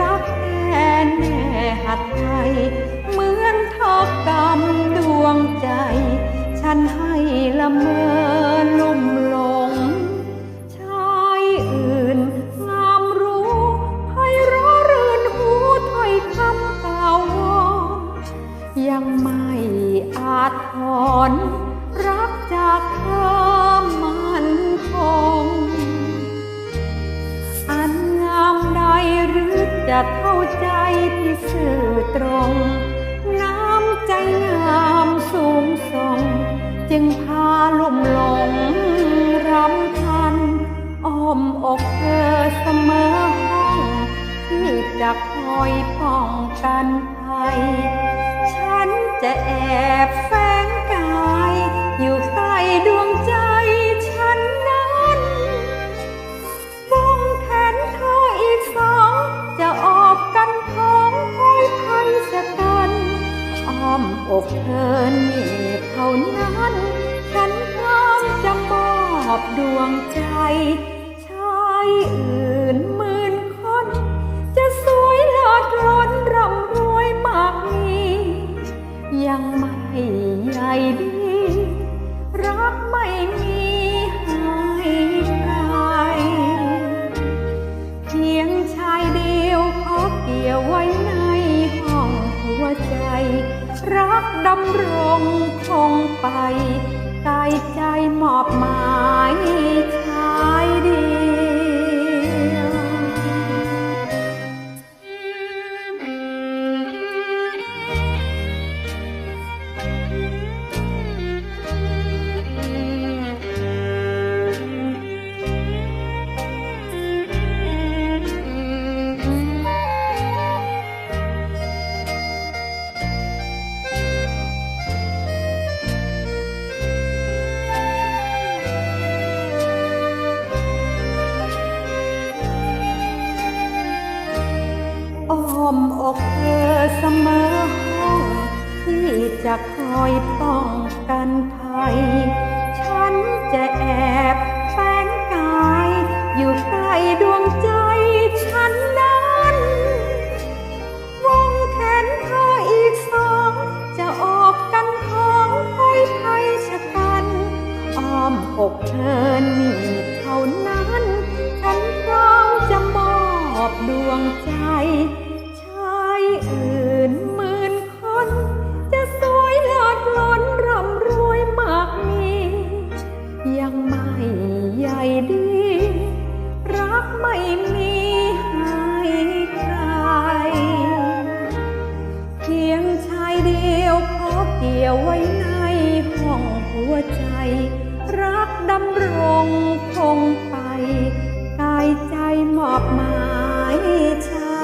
รักแน่แน่หัดไทยเหมือนทอกกำดวงใจ ฉันให้ละเมอ สื่อตรงน้ำใจงามสูงส่ง จึงพาลุ่มหลงรำพันอ้อมอกเธอเสมอห้องที่จะคอยป้องกัน มอกเธอนี่เท่านั้น ฉันพร้อมจะมอบดวงใจ ชายอื่นหมื่นคน จะสวยหลอดล้นร่ำรวยมากมียังไม่ใหญ่ รักดำรงคงไปกายใจมอบหมายชายดี มอกเธอเสมอห้องที่จะคอยป้องกันภัย ฉันจะแอบแฝงกาย อยู่ใกล้ดวงใจฉันนั้น วงแขนเธออีกสอง จะออกกันของคอยภัยชะกันอ้อมอกเธอนี่เท่านั้น ฉันพร้อมจะมอบดวงใจ ใจ รักดำรงคงไป กายใจมอบหมายชา